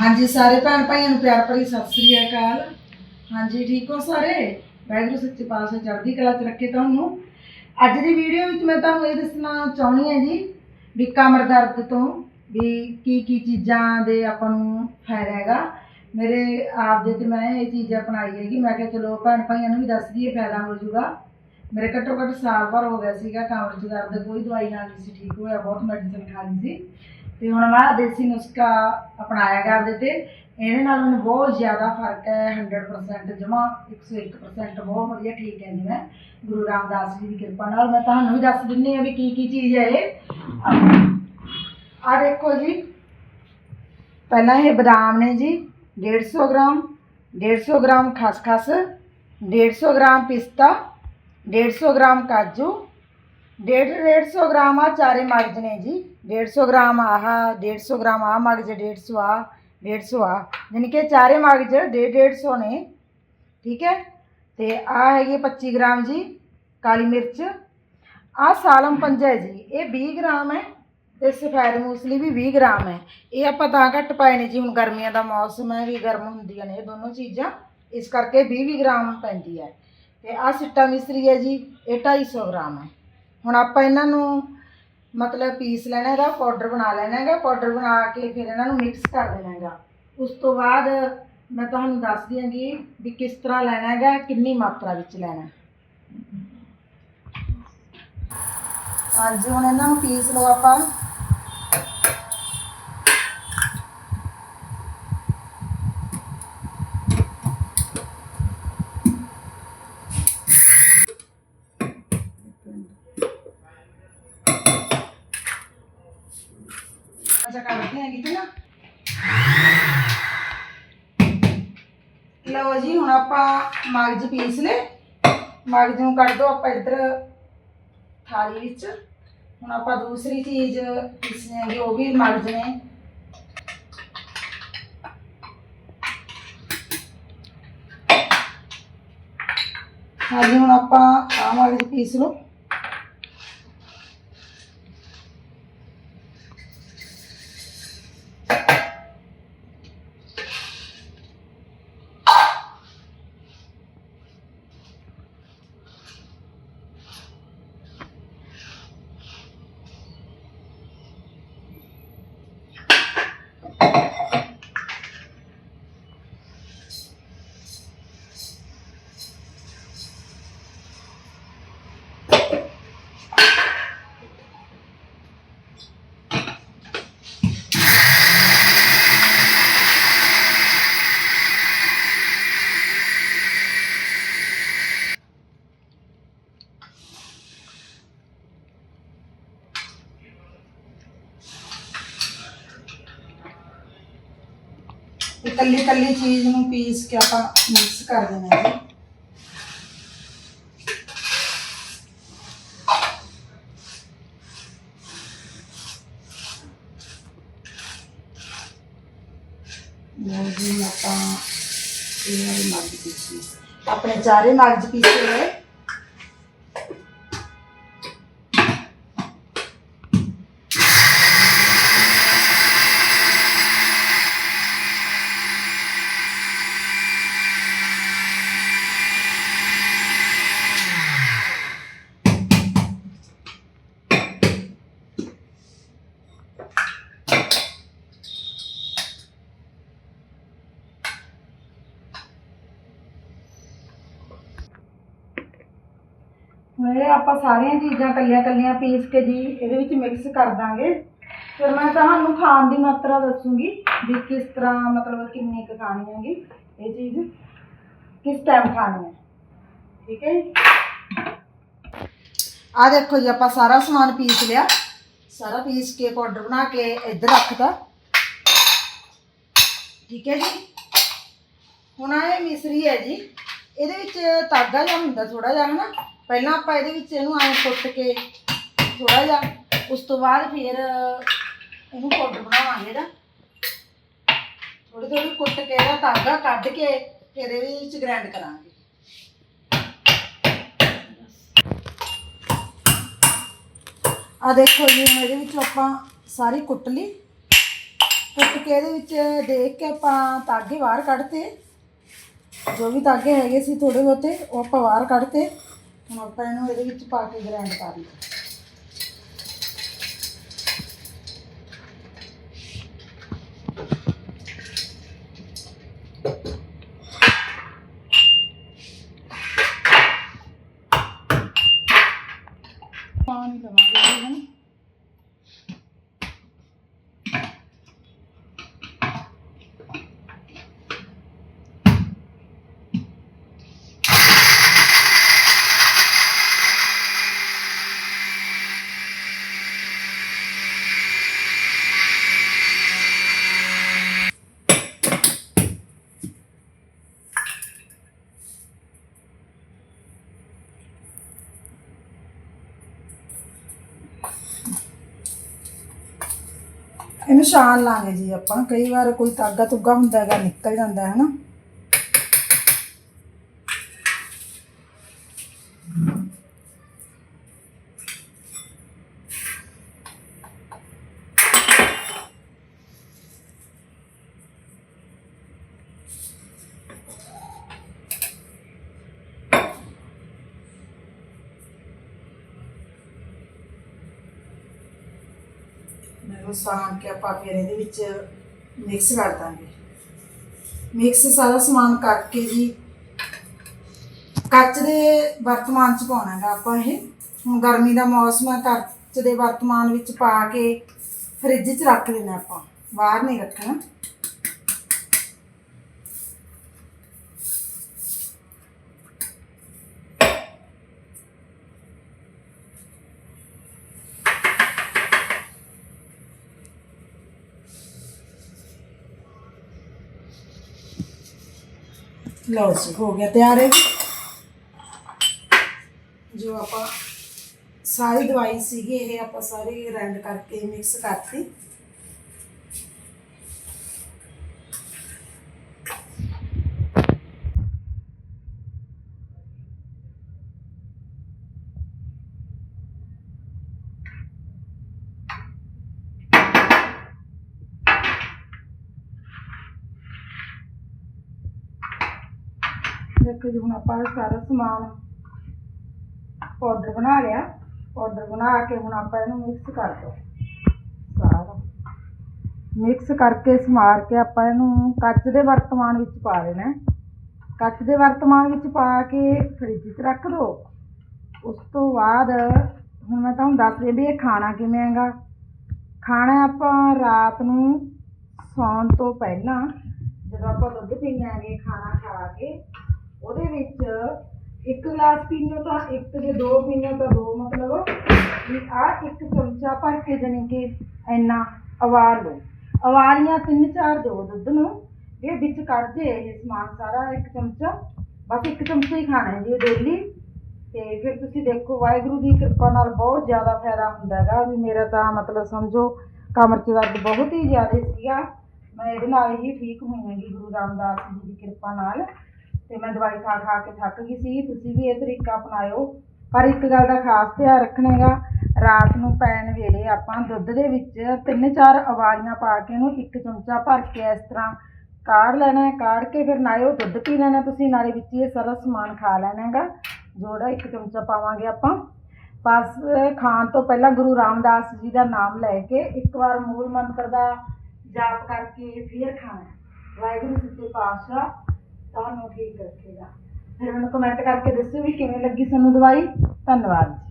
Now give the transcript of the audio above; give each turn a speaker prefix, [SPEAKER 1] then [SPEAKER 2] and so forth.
[SPEAKER 1] ਹਾਂਜੀ, ਸਾਰੇ ਭੈਣ ਭਾਈਆਂ ਨੂੰ ਪਿਆਰ ਭਰੀ ਸਤਿ ਸ੍ਰੀ ਅਕਾਲ। ਹਾਂਜੀ, ਠੀਕ ਹੋ ਸਾਰੇ? ਵਾਹਿਗੁਰੂ ਸੱਚੇ ਪਾਤਸ਼ਾਹ ਚੜ੍ਹਦੀ ਕਲਾ ਚ ਰੱਖੇ ਤੁਹਾਨੂੰ। ਅੱਜ ਦੀ ਵੀਡੀਓ ਵਿੱਚ ਮੈਂ ਤੁਹਾਨੂੰ ਇਹ ਦੱਸਣਾ ਚਾਹੁੰਦੀ ਹਾਂ ਜੀ ਵੀ ਕਮਰ ਦਰਦ ਤੋਂ ਵੀ ਕੀ ਕੀ ਚੀਜ਼ਾਂ ਦੇ ਆਪਾਂ ਨੂੰ ਫਾਇਦਾ ਹੈਗਾ। ਮੇਰੇ ਆਪ ਦੇ ਤੇ ਮੈਂ ਇਹ ਚੀਜ਼ ਅਪਣਾਈ ਹੈਗੀ। ਮੈਂ ਕਿਹਾ ਚਲੋ ਭੈਣ ਭਾਈਆਂ ਨੂੰ ਵੀ ਦੱਸ ਦਈਏ, ਫਾਇਦਾ ਹੋ ਜਾਊਗਾ। ਮੇਰੇ ਘੱਟੋ ਘੱਟ ਸਾਲ ਭਰ ਹੋ ਗਿਆ ਸੀਗਾ ਕਮਰ 'ਚ ਦਰਦ, ਕੋਈ ਦਵਾਈ ਨਾਲ ਨਹੀਂ ਸੀ ਠੀਕ ਹੋਇਆ, ਬਹੁਤ ਮੈਡੀਸਨ ਖਾ ਲਈ ਸੀ। ਤੇ ਹੁਣ ਮੈਂ ਦੇਸੀ ਨੁਸਖਾ ਅਪਣਾਇਆ ਗਾ ਆਪਦੇ ਤੇ, ਇਹਦੇ ਨਾਲ ਮੈਨੂੰ ਬਹੁਤ ਜ਼ਿਆਦਾ ਫ਼ਰਕ ਹੈ 100% ਜਮਾ 101% ਬਹੁਤ ਵਧੀਆ ਠੀਕ ਹੈ ਜੀ ਮੈਂ, ਗੁਰੂ ਰਾਮਦਾਸ ਜੀ ਦੀ ਕਿਰਪਾ ਨਾਲ। ਮੈਂ ਤੁਹਾਨੂੰ ਵੀ ਦੱਸ ਦਿੰਨੀ ਆ ਵੀ ਕੀ ਕੀ ਚੀਜ਼ ਹੈ ਇਹ। ਆ ਦੇਖੋ ਜੀ, ਪਹਿਲਾਂ ਇਹ ਬਦਾਮ ਨੇ ਜੀ 150 ਗ੍ਰਾਮ 150 ਗ੍ਰਾਮ ਖਸਖਸ 150 ਗ੍ਰਾਮ ਪਿਸਤਾ 150 ਗ੍ਰਾਮ ਕਾਜੂ ਡੇਢ ਡੇਢ ਸੌ ਗ੍ਰਾਮ ਆ, ਚਾਰੇ ਮਗਜ਼ ਨੇ ਜੀ। 150 ਗ੍ਰਾਮ ਆਹ 150 ਗ੍ਰਾਮ ਆ ਮਗਜ਼ 150 ਆ 150 ਆ ਯਾਨੀ ਕਿ ਚਾਰੇ ਮਗਜ਼ ਡੇਢ 150 ਨੇ। ਠੀਕ ਹੈ? ਤੇ ਆ ਹੈਗੀ 25 ਗ੍ਰਾਮ ਜੀ, ਕਾਲੀ ਮਿਰਚ। ਆ ਸਾਲਮ ਪੰਜਾ ਹੈ ਜੀ। ਇਹ 20 ਗ੍ਰਾਮ ਹੈ ਤੇ ਸਫੈਦ ਮੂਸਲੀ ਵੀ 20 ਗ੍ਰਾਮ ਹੈ। ਇਹ ਆਪਾਂ ਤਾਂ ਘੱਟ ਪਾਏ ਨੇ ਜੀ, ਹੁਣ ਗਰਮੀਆਂ ਦਾ ਮੌਸਮ ਹੈ, ਵੀ ਗਰਮ ਹੁੰਦੀਆਂ ਨੇ ਇਹ ਦੋਨੋਂ ਚੀਜ਼ਾਂ। ਇਸ ਕਰਕੇ 20 20 ਗ੍ਰਾਮ ਪੈਂਦੀ ਹੈ। ਤੇ ਆ ਸਿੱਟਾ ਮਿਸਰੀ ਹੈ ਜੀ, ਇਹ 250 ਗ੍ਰਾਮ ਹੈ। ਹੁਣ ਆਪਾਂ ਇਹਨਾਂ ਨੂੰ ਮਤਲਬ ਪੀਸ ਲੈਣਾ ਹੈਗਾ ਪਾਊਡਰ ਬਣਾ ਲੈਣਾ ਹੈਗਾ ਪਾਊਡਰ ਬਣਾ ਕੇ ਫਿਰ ਇਹਨਾਂ ਨੂੰ ਮਿਕਸ ਕਰ ਦੇਣਾ ਹੈਗਾ। ਉਸ ਤੋਂ ਬਾਅਦ ਮੈਂ ਤੁਹਾਨੂੰ ਦੱਸਦੀ ਹਾਂਗੀ ਵੀ ਕਿਸ ਤਰ੍ਹਾਂ ਲੈਣਾ ਹੈਗਾ, ਕਿੰਨੀ ਮਾਤਰਾ ਵਿੱਚ ਲੈਣਾ ਹਾਂਜੀ, ਹੁਣ ਇਹਨਾਂ ਨੂੰ ਪੀਸ ਲਓ ਆਪਾਂ ਅੱਛਾ ਕਰਦੇ ਹੈਗੇ ਤੇ ਨਾ ਲਓ ਜੀ, ਹੁਣ ਆਪਾਂ ਮਗਜ ਪੀਸ ਲੈ ਮਗਜ ਨੂੰ ਕੱਢ ਦੋ ਆਪਾਂ ਇੱਧਰ ਥਾਲੀ ਵਿੱਚ। ਹੁਣ ਆਪਾਂ ਦੂਸਰੀ ਚੀਜ਼ ਪੀਸਣੀ ਹੈਗੀ, ਉਹ ਵੀ ਮਗਜ ਨੇ। ਹਾਂਜੀ, ਹੁਣ ਆਪਾਂ ਆਹ ਮਗਜ ਪੀਸ ਲਓ ਇਕੱਲੀ ਇਕੱਲੀ ਚੀਜ਼ ਨੂੰ ਪੀਸ ਕੇ ਆਪਾਂ ਮਿਕਸ ਕਰ ਦੇਣਾ ਹੈ। ਲਓ ਜੀ, ਆਪਾਂ ਇਹਨਾਂ ਦੇ ਮਗਜ ਪੀਸੀ। ਆਪਣੇ ਚਾਰੇ ਮਗਜ ਪੀਸੇ ਹੋਏ। ਇਹ ਆਪਾਂ ਸਾਰੀਆਂ ਚੀਜ਼ਾਂ ਇਕੱਲੀਆਂ ਇਕੱਲੀਆਂ ਪੀਸ ਕੇ ਜੀ ਇਹਦੇ ਵਿੱਚ ਮਿਕਸ ਕਰ ਦਾਂਗੇ। ਫਿਰ ਮੈਂ ਤੁਹਾਨੂੰ ਖਾਣ ਦੀ ਮਾਤਰਾ ਦੱਸੂਗੀ ਵੀ ਕਿਸ ਤਰ੍ਹਾਂ ਮਤਲਬ ਕਿੰਨੀ ਕੁ ਖਾਣੀ ਹੈਗੀ। ਇਹ ਚੀਜ਼ ਕਿਸ ਟਾਈਮ ਖਾਣੀ ਹੈ। ਠੀਕ ਹੈ ਜੀ? ਆ ਦੇਖੋ ਜੀ, ਆਪਾਂ ਸਾਰਾ ਸਮਾਨ ਪੀਸ ਲਿਆ। ਸਾਰਾ ਪੀਸ ਕੇ ਪਾਊਡਰ ਬਣਾ ਕੇ ਇੱਧਰ ਰੱਖਦਾ ਠੀਕ ਹੈ ਜੀ? ਹੁਣ ਇਹ ਮਿਸਰੀ ਹੈ ਜੀ। ਇਹਦੇ ਵਿੱਚ ਤਾਗਾ ਜਿਹਾ ਹੁੰਦਾ ਥੋੜਾ ਜਿਹਾ ਹਨਾ ਪਹਿਲਾਂ ਆਪਾਂ ਇਹਦੇ ਵਿੱਚ ਇਹਨੂੰ ਐਂ ਕੁੱਟ ਕੇ ਥੋੜਾ ਜਿਹਾ, ਉਸ ਤੋਂ ਬਾਅਦ ਫਿਰ ਇਹਨੂੰ ਪਾਊਡਰ ਬਣਾਵਾਂਗੇ ਇਹਦਾ ਥੋੜੀ ਥੋੜੀ ਕੁੱਟ ਕੇ ਇਹਦਾ ਧਾਗਾ ਕੱਢ ਕੇ ਫਿਰ ਇਹਦੇ ਵਿੱਚ ਗ੍ਰਾਈਂਡ ਕਰਾਂਗੇ। ਆ ਦੇਖੋ ਜੀ, ਹੁਣ ਇਹਦੇ ਵਿੱਚ ਆਪਾਂ ਸਾਰੀ ਕੁੱਟ ਲਈ। ਕੁੱਟ ਕੇ ਇਹਦੇ ਵਿੱਚ ਦੇਖ ਕੇ ਆਪਾਂ ਤਾਗੇ ਬਾਹਰ ਕੱਢਤੇ। ਜੋ ਵੀ ਤਾਗੇ ਹੈਗੇ ਸੀ ਥੋੜੇ ਬਹੁਤੇ, ਉਹ ਆਪਾਂ ਬਾਹਰ ਕੱਢਤੇ। ਹੁਣ ਆਪਾਂ ਇਹਨੂੰ ਇਹਦੇ ਵਿੱਚ ਪਾ ਕੇ ਗ੍ਰਾਈਂਡ ਕਰ ਲਈ ਪਾਣੀ ਲਵਾਂਗੇ ਇਹਦੇ ਨਾਲ ਇਹਨੂੰ ਲਾਂਗੇ ਜੀ ਆਪਾਂ। ਕਈ ਵਾਰ ਕੋਈ ਤਾਗਾ ਤੁਗਾ ਹੁੰਦਾ ਹੈਗਾ, ਨਿਕਲ ਜਾਂਦਾ ਹੈ ਨਾ। ਮੈਨੂੰ ਸਾਣ ਕੇ ਆਪਾਂ ਫਿਰ ਇਹਦੇ ਵਿੱਚ ਮਿਕਸ ਕਰ ਦਾਂਗੇ। ਮਿਕਸ ਸਾਰਾ ਸਮਾਨ ਕਰਕੇ ਜੀ ਕੱਚ ਦੇ ਵਰਤਮਾਨ ਚ ਪਾਉਣਾ ਹੈਗਾ ਆਪਾਂ ਇਹ। ਹੁਣ ਗਰਮੀ ਦਾ ਮੌਸਮ ਹੈ, ਕੱਚ ਦੇ ਵਰਤਮਾਨ ਵਿੱਚ ਪਾ ਕੇ ਫ੍ਰਿਜ 'ਚ ਰੱਖ ਦੇਣਾ ਆਪਾਂ। ਬਾਹਰ ਨਹੀਂ ਰੱਖਣਾ। ਲਓ ਜੀ, ਹੋ ਗਿਆ ਤਿਆਰ ਹੈ ਜੋ ਆਪਾਂ ਸਾਰੀ ਦਵਾਈ ਸੀਗੀ, ਇਹ ਆਪਾਂ ਸਾਰੀ ਗ੍ਰਾਈਂਡ ਕਰਕੇ ਮਿਕਸ ਕਰਤੀ। ਦੇਖੋ ਜੀ, ਹੁਣ ਆਪਾਂ ਸਾਰਾ ਸਮਾਨ ਪਾਊਡਰ ਬਣਾ ਲਿਆ। ਪਾਊਡਰ ਬਣਾ ਕੇ ਹੁਣ ਆਪਾਂ ਇਹਨੂੰ ਮਿਕਸ ਕਰ ਦੋ ਸਾਰਾ। ਮਿਕਸ ਕਰਕੇ ਸਮਾਰ ਕੇ ਆਪਾਂ ਇਹਨੂੰ ਕੱਚ ਦੇ ਵਰਤਮਾਨ ਵਿੱਚ ਪਾ ਦੇਣਾ ਕੱਚ ਦੇ ਵਰਤਮਾਨ ਵਿੱਚ ਪਾ ਕੇ ਫ੍ਰਿਜ 'ਚ ਰੱਖ ਦੋ। ਉਸ ਤੋਂ ਬਾਅਦ ਹੁਣ ਮੈਂ ਤੁਹਾਨੂੰ ਦੱਸ ਦਿਆਂ ਵੀ ਇਹ ਖਾਣਾ ਕਿਵੇਂ ਹੈਗਾ। ਖਾਣਾ ਆਪਾਂ ਰਾਤ ਨੂੰ ਸੌਣ ਤੋਂ ਪਹਿਲਾਂ ਜਦੋਂ ਆਪਾਂ ਦੁੱਧ ਪੀਂਦੇ ਆਂਗੇ ਖਾਣਾ ਖਾ ਕੇ ਉਹਦੇ ਵਿੱਚ ਇੱਕ ਗਲਾਸ ਪੀਣੋ ਤਾਂ ਇੱਕ ਜੇ ਦੋ ਪੀਣੋ ਤਾਂ ਦੋ ਮਤਲਬ ਵੀ ਆ ਇੱਕ ਚਮਚਾ ਭਰ ਕੇ ਜਾਣੀ ਕਿ ਇੰਨਾ ਅਵਾਰ ਲਓ। ਅਵਾਰੀਆਂ ਤਿੰਨ ਚਾਰ ਦਿਓ ਦੁੱਧ ਨੂੰ, ਇਹ ਵਿੱਚ ਕੱਢ ਜੇ ਇਹ ਸਮਾਨ ਸਾਰਾ ਇੱਕ ਚਮਚਾ। ਬਸ ਇੱਕ ਚਮਚਾ ਹੀ ਖਾਣਾ ਹੈ ਜੀ ਡੇਲੀ ਤੇ ਫਿਰ ਤੁਸੀਂ ਦੇਖੋ ਵਾਹਿਗੁਰੂ ਦੀ ਕਿਰਪਾ ਨਾਲ ਬਹੁਤ ਜ਼ਿਆਦਾ ਫਾਇਦਾ ਹੁੰਦਾ ਹੈਗਾ ਵੀ ਮੇਰਾ ਤਾਂ ਮਤਲਬ ਸਮਝੋ ਕਮਰ 'ਚ ਦਰਦ ਬਹੁਤ ਹੀ ਜ਼ਿਆਦਾ ਸੀਗਾ। ਮੈਂ ਇਹਦੇ ਨਾਲ ਹੀ ਠੀਕ ਹੋਈ ਹੈਗੀ ਗੁਰੂ ਰਾਮਦਾਸ ਜੀ ਦੀ ਕਿਰਪਾ ਨਾਲ। ਤੇ ਮੈਂ ਦਵਾਈ ਖਾ ਖਾ ਕੇ ਥੱਕ ਗਈ ਸੀ। ਤੁਸੀਂ ਵੀ ਇਹ ਤਰੀਕਾ ਅਪਣਾਇਓ। ਪਰ ਇੱਕ ਗੱਲ ਦਾ ਖਾਸ ਧਿਆਨ ਰੱਖਣਾ ਹੈਗਾ ਰਾਤ ਨੂੰ ਪੈਣ ਵੇਲੇ ਆਪਾਂ ਦੁੱਧ ਦੇ ਵਿੱਚ ਤਿੰਨ ਚਾਰ ਉਬਾਲੀਆਂ ਪਾ ਕੇ ਉਹਨੂੰ ਇੱਕ ਚਮਚਾ ਭਰ ਕੇ ਇਸ ਤਰ੍ਹਾਂ ਕਾੜ ਲੈਣਾ ਹੈ। ਕਾੜ ਕੇ ਫਿਰ ਨਾਲੇ ਉਹ ਦੁੱਧ ਪੀ ਲੈਣਾ ਤੁਸੀਂ, ਨਾਲੇ ਵਿੱਚ ਇਹ ਸਾਰਾ ਸਮਾਨ ਖਾ ਲੈਣਾ ਹੈਗਾ। ਜੋੜਾ ਇੱਕ ਚਮਚਾ ਪਾਵਾਂਗੇ ਆਪਾਂ। ਬਸ ਖਾਣ ਤੋਂ ਪਹਿਲਾਂ ਗੁਰੂ ਰਾਮਦਾਸ ਜੀ ਦਾ ਨਾਮ ਲੈ ਕੇ ਇੱਕ ਵਾਰ ਮੂਲ ਮੰਤਰ ਦਾ ਜਾਪ ਕਰਕੇ ਫਿਰ ਖਾਣਾ ਵਾਹਿਗੁਰੂ ਸੱਚੇ ਪਾਤਸ਼ਾਹ ਤੁਹਾਨੂੰ ਠੀਕ ਰੱਖੇਗਾ। ਫਿਰ ਮੈਨੂੰ ਕਮੈਂਟ ਕਰਕੇ ਦੱਸਿਓ ਵੀ ਕਿਵੇਂ ਲੱਗੀ ਸਾਨੂੰ ਦਵਾਈ? ਧੰਨਵਾਦ ਜੀ।